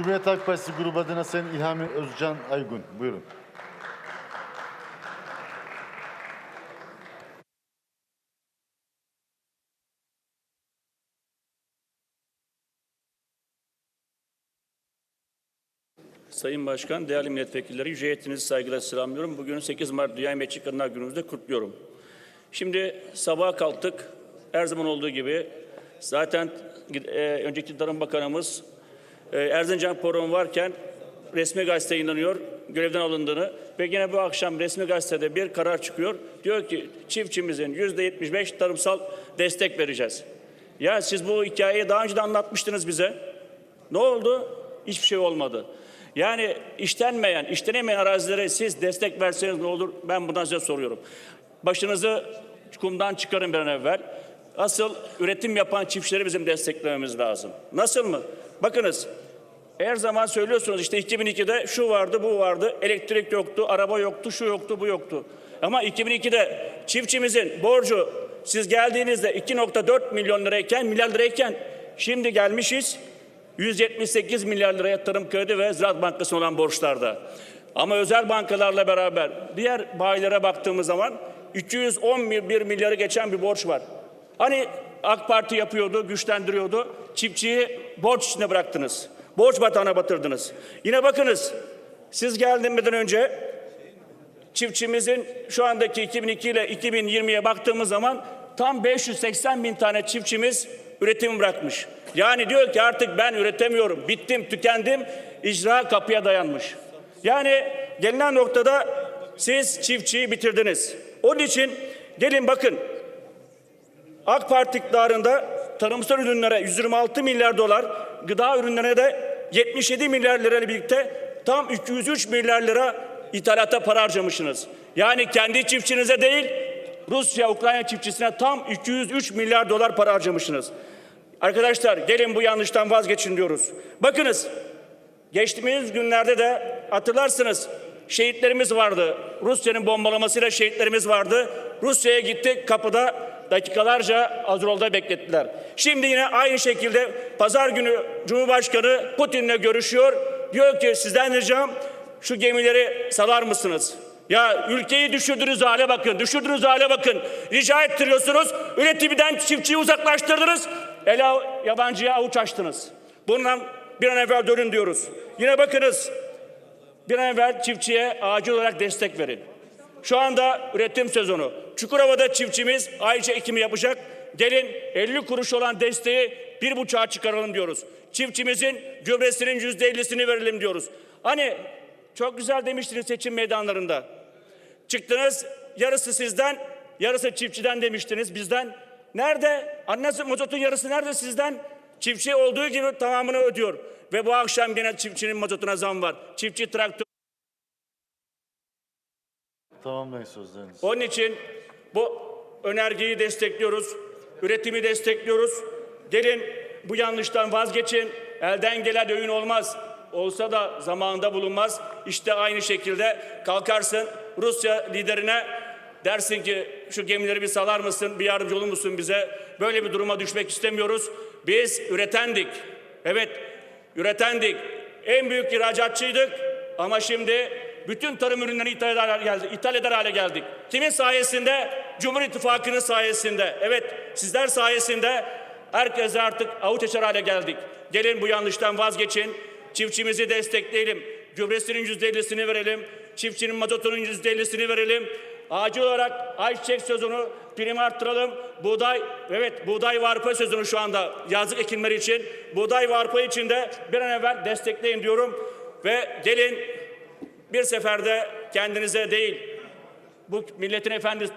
Cumhuriyet Halk Partisi grubu adına Sayın İlhami Özcan Aygun. Buyurun. Sayın Başkan, değerli milletvekilleri, yüce heyetinizi saygıyla selamlıyorum. Bugün 8 Mart Dünya Emekçi Kadınlar Günü'nüzde kutluyorum. Şimdi sabaha kalktık. Her zaman olduğu gibi zaten e, önceki Tarım Bakanımız Erzincan programı varken resmi gazete yayınlanıyor görevden alındığını ve yine bu akşam resmi gazetede bir karar çıkıyor. Diyor ki çiftçimizin yüzde 75 tarımsal destek vereceğiz. Ya siz bu hikayeyi daha önce de anlatmıştınız bize. Ne oldu? Hiçbir şey olmadı. Yani işlenmeyen, işlenemeyen arazilere siz destek verseniz ne olur? Ben bundan size soruyorum. Başınızı kumdan çıkarın bir an evvel. Asıl üretim yapan çiftçileri bizim desteklememiz lazım. Nasıl mı? Bakınız her zaman söylüyorsunuz işte 2002'de şu vardı, bu vardı, elektrik yoktu, araba yoktu, şu yoktu, bu yoktu. Ama 2002'de çiftçimizin borcu siz geldiğinizde 2.4 milyon lirayken, milyar lirayken şimdi gelmişiz 178 milyar liraya tarım kredi ve Ziraat Bankası olan borçlarda. Ama özel bankalarla beraber diğer bayilere baktığımız zaman 211 milyarı geçen bir borç var. Hani AK Parti yapıyordu, güçlendiriyordu. Çiftçiyi borç içinde bıraktınız. Borç batağına batırdınız. Yine bakınız siz geldiğimden önce çiftçimizin şu andaki 2002 ile 2020'ye baktığımız zaman tam 580 bin tane çiftçimiz üretim bırakmış. Yani diyor ki artık ben üretemiyorum, bittim, tükendim, icra kapıya dayanmış. Yani gelinen noktada siz çiftçiyi bitirdiniz. Onun için gelin bakın AK Parti iktidarında tarımsal ürünlere 126 milyar dolar, gıda ürünlerine de 77 milyar lirayla birlikte tam 203 milyar lira ithalata para harcamışsınız. Yani kendi çiftçinize değil, Rusya, Ukrayna çiftçisine tam 203 milyar dolar para harcamışsınız. Arkadaşlar gelin bu yanlıştan vazgeçin diyoruz. Bakınız geçtiğimiz günlerde de hatırlarsınız şehitlerimiz vardı. Rusya'nın bombalamasıyla şehitlerimiz vardı. Rusya'ya gittik kapıda dakikalarca Azrol'da beklettiler. Şimdi yine aynı şekilde pazar günü Cumhurbaşkanı Putin'le görüşüyor. Diyor ki sizden ricam şu gemileri salar mısınız? Ya ülkeyi düşürdüğünüz hale bakın, düşürdüğünüz hale bakın. Rica ettiriyorsunuz, üretimden çiftçiyi uzaklaştırdınız. Ele yabancıya avuç açtınız. Bundan bir an evvel dönün diyoruz. Yine bakınız, bir an evvel çiftçiye acil olarak destek verin. Şu anda üretim sezonu. Çukurova'da çiftçimiz ayça ekimi yapacak. Gelin 50 kuruş olan desteği bir buçuğa çıkaralım diyoruz. Çiftçimizin gübresinin yüzde ellisini verelim diyoruz. Hani çok güzel demiştiniz seçim meydanlarında. Çıktınız yarısı sizden, yarısı çiftçiden demiştiniz bizden. Nerede? Annesi mazotun yarısı nerede sizden? Çiftçi olduğu gibi tamamını ödüyor. Ve bu akşam gene çiftçinin mazotuna zam var. Çiftçi traktör Tamamlayın sözlerinizi. Onun için bu önergeyi destekliyoruz. Üretimi destekliyoruz. Gelin bu yanlıştan vazgeçin. Elden gelen öğün olmaz. Olsa da zamanında bulunmaz. İşte aynı şekilde kalkarsın Rusya liderine dersin ki şu gemileri bir salar mısın, bir yardımcı olur musun bize? Böyle bir duruma düşmek istemiyoruz. Biz üretendik. Evet, üretendik. En büyük ihracatçıydık ama şimdi bütün tarım ürünlerini ithal eder hale geldik. İthal eder hale geldik. Kimin sayesinde? Cumhur İttifakı'nın sayesinde. Evet, sizler sayesinde herkese artık avuç açar hale geldik. Gelin bu yanlıştan vazgeçin. Çiftçimizi destekleyelim. Gübresinin yüzde ellisini verelim. Çiftçinin mazotunun yüzde ellisini verelim. Acil olarak ayçiçek sezonu prim arttıralım. Buğday, evet buğday ve arpa sezonu şu anda yazlık ekimleri için. Buğday ve arpa için de bir an evvel destekleyin diyorum. Ve gelin bir seferde kendinize değil, bu milletin efendisi